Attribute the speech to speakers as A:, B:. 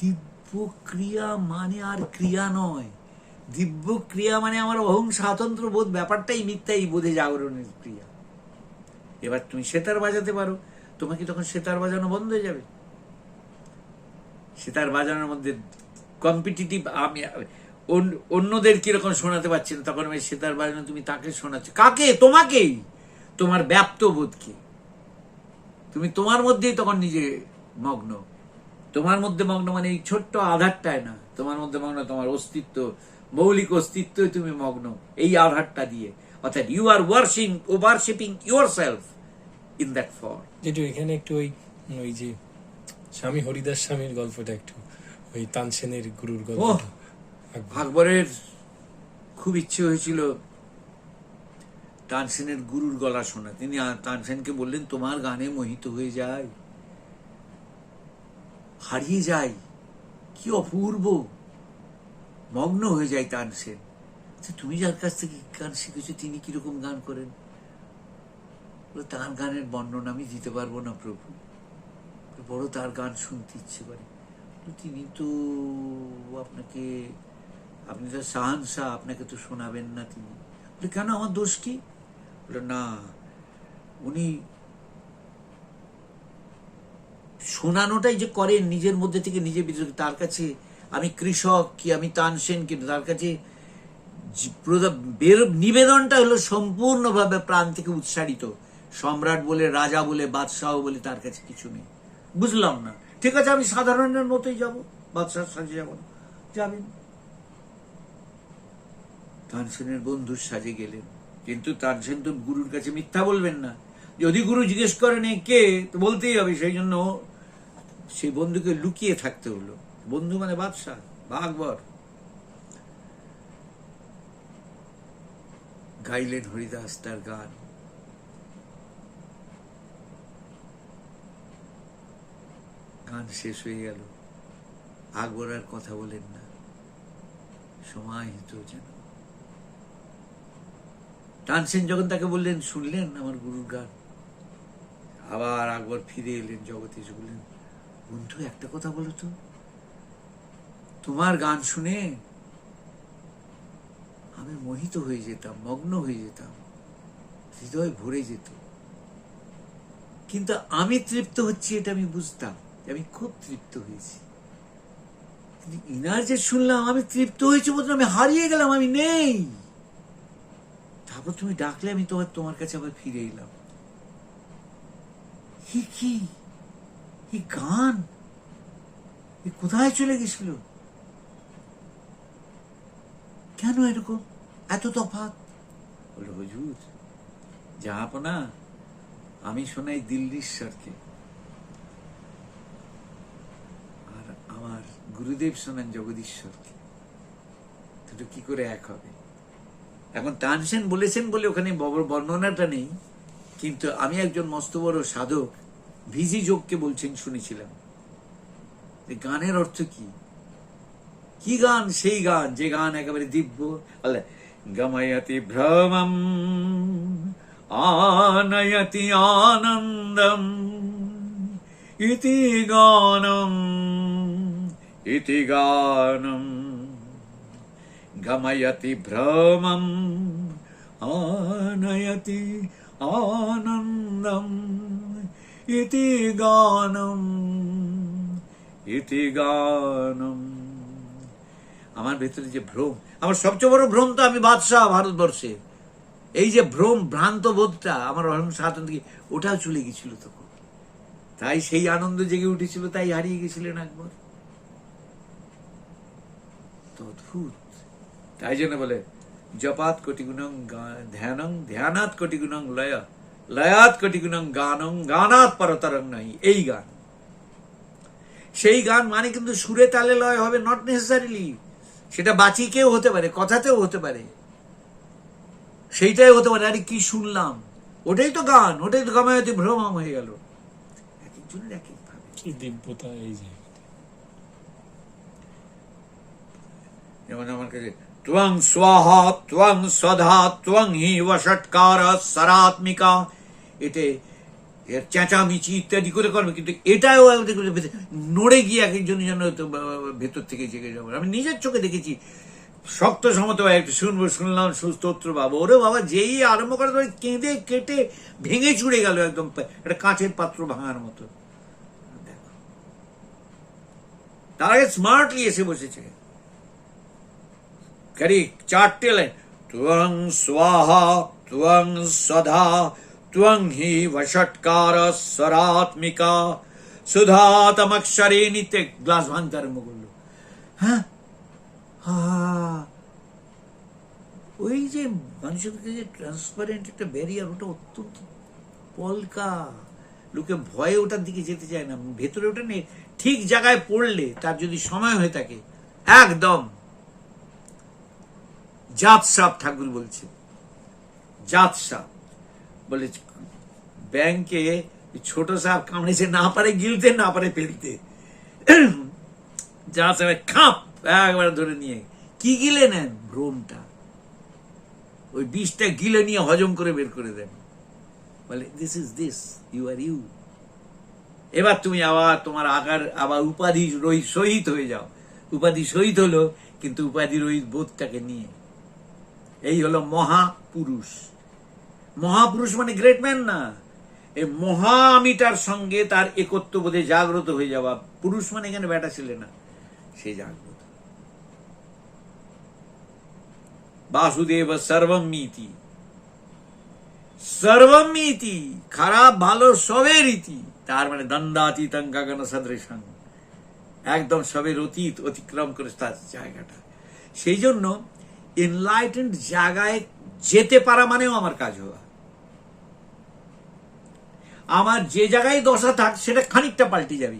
A: দিব্য ক্রিয়া মানে আর ক্রিয়া নয়। দিব্য ক্রিয়া মানে আমার অহং স্বাতন্ত্র বোধ, ব্যাপারটাই মিথ্যাই, বোধে জাগরণের ক্রিয়া। এবার তুমি সেতার বাজাতে পারো। তোমাকে তখন সেতার বাজানো বন্ধ হয়ে যাবে। সেতার বাজানোর মধ্যে কম্পিটিটিভ আমি অন্য- অন্যদের কীরকম শোনাতে পারছি না, তখন আমি সেতার বাজানো তুমি তাকে শোনাচ্ছ। কাকে? তোমাকেই। তোমার ব্যাপ্ত বোধকে। তুমি তোমার মধ্যেই তখন নিজে মগ্ন। তোমার মধ্যে মগ্ন মানে এই ছোট্ট আধারটায় না। তোমার মধ্যে মগ্ন তোমার অস্তিত্ব মৌলিক অস্তিত্বই তুমি মগ্ন এই আধারটা দিয়ে। অর্থাৎ you are worshipping worshipping yourself in that for
B: যেটু এখানে একটু ওই ওই যে স্বামী হরিদাস স্বামীর গল্পটা একটু ওই তানসেনের গুরুর আকবর।
A: আকবরের খুব ইচ্ছে হয়েছিল তানসেনের গুরুর গলা শোনা। তিনি তানসেনকে বললেন তোমার গানে মোহিত হয়ে যায়। হারিয়ে যায়। কি অপূর্ব। মগ্ন হয়ে যায় তানসেন আচ্ছা, তুমি যার কাছ থেকে গান শিখেছো তিনি কীরকম গান করেন? তার গানের বর্ণনা আমি দিতে পারব না প্রভু। বড় তার গান শুনতে ইচ্ছে করে। তিনি তো আপনাকে আপনি তো শাহান শাহ আপনাকে তো শোনাবেন না তিনি। কেন আমার দোষ কি? না উনি শোনানোটাই যে করেন নিজের মধ্যে থেকে নিজে ভিতরে তার কাছে আমি কৃষক কি, আমি তানসেন কিন্তু তার কাছে নিবেদনটা হলো সম্পূর্ণভাবে প্রাণ থেকে উৎসারিত। সম্রাট বলে, রাজা বলে, বাদশাহ বলে তার কাছে কিছু নেই। বুঝলাম না। ঠিক আছে, আমি সাধারণের মতোই যাব, বাদশাহ সাজে যাব যাবেন তানসেনের বন্ধুর সাজে গেলেন। কিন্তু তানসেন তো গুরুর কাছে মিথ্যা বলবেন না। যদি গুরু জিজ্ঞেস করেন কে, তো বলতেই হবে, সেই জন্য সেই বন্ধুকে লুকিয়ে থাকতে হলো। বন্ধু মানে বাদশাহ বা আকবর গাইলেন হরিদাস তার গান। গান শেষ হয়ে গেল। আকবর আর কথা বলেন না। সমাহিত যেন। তানসেন যখন তাকে বললেন, শুনলেন আমার গুরুর গান? আবার আকবর ফিরে এলেন জগতে বললেন বন্ধু একটা কথা বলো তো। তোমার গান শুনে আমি মোহিত হয়ে যেতাম, মগ্ন হয়ে যেতাম, হৃদয় ভরে যেত। কিন্তু আমি তৃপ্ত হচ্ছি এটা আমি বুঝতাম আমি খুব তৃপ্ত হয়েছি। কিন্তু ইনার যে শুনলাম, আমি তৃপ্ত হয়েছি বলতে আমি হারিয়ে গেলাম, আমি নেই। তারপর তুমি ডাকলে, আমি তোমার তোমার কাছে আবার ফিরে এলাম। কি এই গান? এ কোথায় চলে গেছিল? কেন এরকম? এত তফাৎ? বলে হুজুর জাহাপনা আমি শোনাই দিল্লির দিল্লীশ্বরকে আর আমার গুরুদেব শোনান জগদীশ্বরকে দুটো কি করে এক হবে? এখন তানসেন বলেছেন বলে ওখানে বর্ণনাটা নেই, কিন্তু আমি একজন মস্ত বড় সাধক ভিজি যোগকে বলছেন, শুনেছিলাম। যে গানের অর্থ কি? কি গান? সেই গান, যে গান একেবারে দিব্য। আল্লাহ, গময়তি ভ্রমম, আনয়তি আনন্দম, ইতি গানম ইতি গানম। গময়তি ভ্রমম, আনয়তি আনন্দম। ইতি গানম ইতি গানম আমার ভেতরে যে ভ্রম, আমার সবচেয়ে বড় ভ্রম তো আমি বাদশাহ ভারতবর্ষে। এই যে ভ্রম, ভ্রান্ত বোধটা আমার সাধন থেকে ওটাও চলে গেছিল তখন। তাই সেই আনন্দ জেগে উঠেছিল, তাই হারিয়ে গেছিলেন একবার। অদ্ভুত। তাই জন্য বলে জপাত কোটি গুণং ধ্যানং ধ্যানাত কোটি গুণং লয়। লয়াত কোটি গুণং গানং গানাত পরতরং নাই এই গান। সেই গান মানে কিন্তু সুরে তালে লয় হবে নট নেসেসারিলি সেটা বাচিকেও হতে পারে কথাতেও হতে পারে। সেইটাই হতে পারে আরে কি শুনলাম। ওটাই তো গান ওটাই তো গামায়তি ভ্রমম হয়ে গেল। এক একজনের এক এক
B: কি দিব্যতা এই যে।
A: যেমন আমার কাছে ত্বং স্বাহা ত্বং সধা ত্বং হি বষটকার সরাত্মিকা এতে চেঁচামেচি ইত্যাদি করে করবে, কিন্তু এটাও নড়ে গিয়ে এক একজন যেন তো ভেতর থেকে জেগে যাবে। আমি নিজের চোখে দেখেছি, শক্ত সমত একটু শুনব, শুনলাম, সুস্তোত্র বাবা। ওরে বাবা, যেই আরম্ভ করে ধরে কেঁদে কেটে ভেঙে চুড়ে গেল একদম, একটা কাঁচের পাত্র ভাঙার মতো। তার স্মার্টলি এসে বসেছে। চারটে লাইন ত্বং স্বাহা ত্বং সদা ত্বং হি বষটকার স্বরাত্মিকা সুধাতমক্ষরে নিতে গ্লাস ভাঙতে আরম্ভ করল হ্যাঁ ওই যে মানুষের যে ট্রান্সপারেন্ট একটা ব্যারিয়ার ওটা অত্যন্ত পলকা। লোকে ভয়ে ওটার দিকে যেতে চায় না। ভেতরে ওটা নেই। ঠিক জায়গায় পড়লে তার যদি সময় হয়ে থাকে, একদম। জাত সাপ ঠাকুর বলছে। জাত সাপ। বলে, ব্যাংকে ছোট সাপ কামড়েছে না পারে, গিলতে না পারে ফেলতে। যা সাপ খাপ, একবার ধরে নিয়ে কি গিলে নেন? ভ্রমটা ওই বিষটা গিলে নিয়ে হজম করে বের করে দেন। বলে this is this you are you এবার তুমি আবার তোমার আকার আবার উপাধি রহিত শহীদ হয়ে যাও। উপাধি শহীদ হলো, কিন্তু উপাধি রহিত বোধটাকে নিয়ে। এই হলো মহাপুরুষ। মহাপুরুষ মানে গ্রেট ম্যান না। এই মহা আমিটার সঙ্গে তার একত্ব বোধে জাগ্রত হয়ে যাওয়া পুরুষ মানে এখানে বেটা ছিল না, সে জাগ্রত। বাসুদেব সর্বমিতি সর্বমিতি খারাপ ভালো সবের ইতি তার মানে দণ্ডাতীতং গগন সদৃশং। একদম সবের অতীত অতিক্রম করে তার জায়গাটা। সেই জন্য এনলাইটেন্ড জায়গায় যেতে পারা মানেও আমার কাজ হওয়া। আমার যে জায়গায় দশা থাক সেটা খানিকটা পাল্টে যাবে।